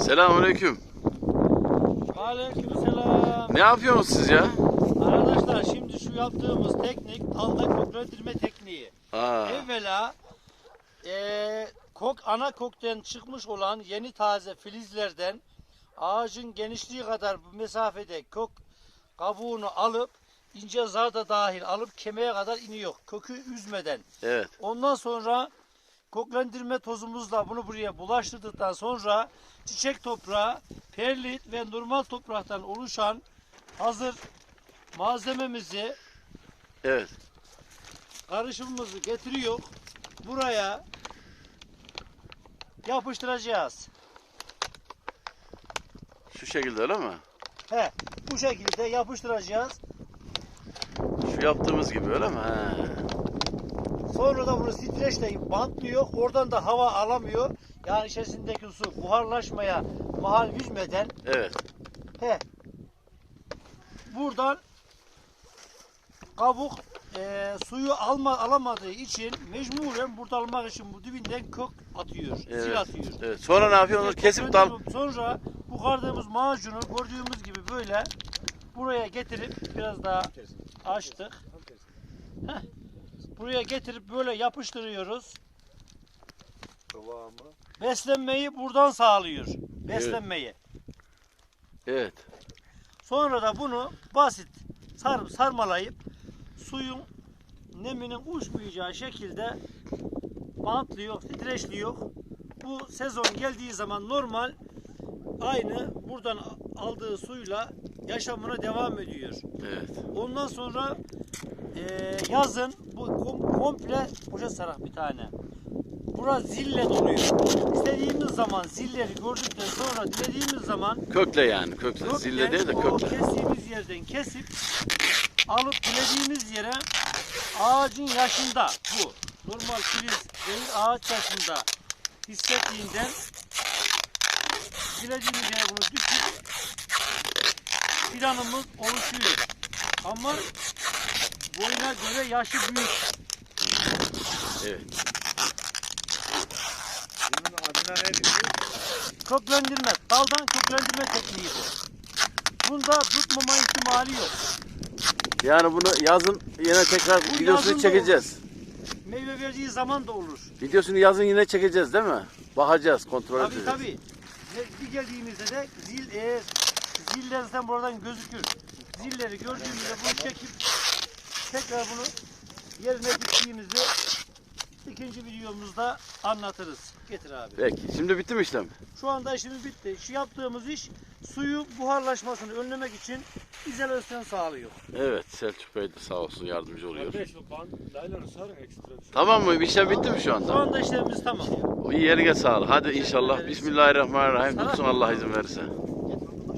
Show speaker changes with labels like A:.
A: Selamünaleyküm.
B: Aleykümselam.
A: Ne yapıyorsunuz siz ya?
B: Arkadaşlar şimdi şu yaptığımız teknik dalda köklendirme tekniği.
A: Aa,
B: Evvela eee, kok ana kokten çıkmış olan yeni taze filizlerden ağacın genişliği kadar bu mesafede kök kabuğunu alıp ince zar da dahil alıp kemiğe kadar iniyor. Kökü üzmeden.
A: evet.
B: Ondan sonra koklendirme tozumuzla bunu buraya bulaştırdıktan sonra çiçek toprağı, perlit ve normal topraktan oluşan hazır malzememizi,
A: Evet.
B: karışımımızı getiriyor. Buraya yapıştıracağız.
A: Şu şekilde öyle mi?
B: He, bu şekilde yapıştıracağız.
A: Şu yaptığımız gibi öyle mi? He.
B: Sonra da bunu streçle bantlıyor. Oradan da hava alamıyor. Yani içerisindeki su buharlaşmaya mahal yüzmeden
A: Evet.
B: He. Buradan kabuk e, suyu alma alamadığı için mecburen burada almak için bu dibinden kök atıyor,
A: Evet.
B: sil atıyor.
A: Evet. Sonra ne yapıyorsunuz? Kesip dal.
B: Sonra bu kardığımız macunu gördüğümüz gibi böyle buraya getirip biraz daha açtık. Heh. Buraya getirip böyle yapıştırıyoruz. Beslenmeyi buradan sağlıyor. Beslenmeyi.
A: Evet.
B: Sonra da bunu basit sarıp sarmalayıp suyun neminin uçmayacağı şekilde bantlıyor, streçliyor. Bu sezon geldiği zaman normal aynı buradan aldığı suyla yaşamına devam ediyor.
A: Evet.
B: Ondan sonra eee, yazın bu kom- komple poşet sarak bir tane. Bura zille doluyor. İstediğimiz zaman zilleri gördükten sonra dilediğimiz zaman
A: Kökle yani. Kökle. Zille değil de kökle.
B: kestiğimiz yerden kesip alıp dilediğimiz yere ağacın yaşında bu. Normal filiz değil ağaç yaşında hissettiğinden dilediğimiz yere bunu dikip planımız oluşuyor. Ama boyuna göre yaşı büyük.
A: Evet.
C: Bunun adına ne diyor?
B: Köklendirme, daldan köklendirme tekniği bu. Bunda tutmama ihtimali yok.
A: Yani bunu yazın yine tekrar
B: Bu yazın
A: videosunu
B: da
A: çekeceğiz.
B: Meyve verdiği zaman da olur.
A: Videosunu yazın yine çekeceğiz değil mi? Bakacağız, kontrol
B: Tabii
A: edeceğiz.
B: tabii. Ve Bir geldiğimizde de zil, e, ziller zaten buradan gözükür. Zilleri gördüğümüzde bunu çekip tekrar bunu yerine diktiğimizde ikinci videomuzda anlatırız. Getir abi.
A: Peki. Şimdi bitti mi işlem?
B: Şu anda işimiz bitti. Şu yaptığımız iş suyu buharlaşmasını önlemek için izolasyon sağlıyor.
A: Evet. Selçuk Bey de sağ olsun yardımcı oluyor.
C: Kardeş o kan layları sarın ekstra bir şey.
A: Tamam mı? İşlem bitti mi şu
B: Şu
A: anda?
B: anda işlemimiz tamam.
A: İyi yerine sağlık. Hadi inşallah. Bismillahirrahmanirrahim. Tutsun Allah izin verirse.